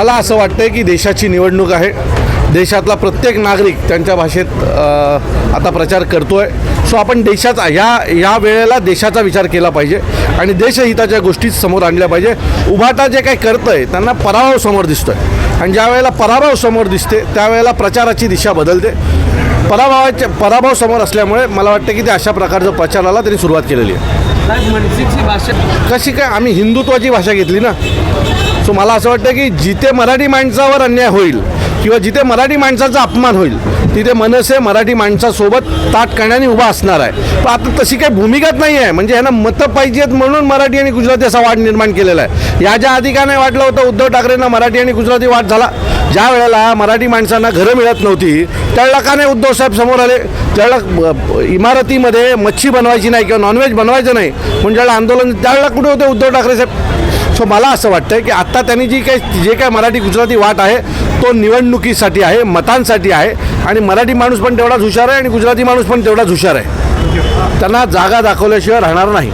मला असं वाटतं की देशाची निवडणूक आहे. देशातला प्रत्येक नागरिक त्यांच्या भाषेत आता प्रचार करतो आहे सो आपण देशाचा ह्या ह्या वेळेला देशाचा विचार केला पाहिजे आणि देशहिताच्या गोष्टी समोर आणल्या पाहिजे. उभाटा जे काही करतं आहे त्यांना पराभव समोर दिसतो आहे आणि ज्या वेळेला पराभव समोर दिसते त्यावेळेला प्रचाराची दिशा बदलते. पराभवाच्या पराभव समोर असल्यामुळे मला वाटतं की ते अशा प्रकारचं प्रचाराला त्यांनी सुरुवात केलेली आहे. भाषा कशी काय? आम्ही हिंदुत्वाची भाषा घेतली ना. सो मला असं वाटतं की जिथे मराठी माणसावर अन्याय होईल किंवा जिथे मराठी माणसाचा अपमान होईल तिथे मनसे मराठी माणसासोबत ताट करण्याने उभा असणार आहे. पण आता तशी काही भूमिकाच नाही आहे. म्हणजे ह्यांना मतं पाहिजेत म्हणून मराठी आणि गुजराती असा वाद निर्माण केलेला आहे. याच्या आधी का नाही वाटलं होतं? उद्धव ठाकरेंना मराठी आणि गुजराती वाद झाला. ज्या वेळेला मराठी माणसांना घरं मिळत नव्हती त्यावेळेला का नाही उद्धव साहेब समोर आले. त्यावेळेला इमारतीमध्ये मच्छी बनवायची नाही किंवा नॉनव्हेज बनवायचं नाही. म्हणून ज्यावेळेला आंदोलन त्यावेळेला कुठे होते उद्धव ठाकरे साहेब? सो मला असं वाटतं की आत्ता त्यांनी जी काही जे काय मराठी गुजराती वाट आहे तो निवडणुकीसाठी आहे मतांसाठी आहे. आणि मराठी माणूस पण तेवढाच हुशार आहे आणि गुजराती माणूस पण तेवढाच हुशार आहे. त्यांना जागा दाखवल्याशिवाय राहणार नाही.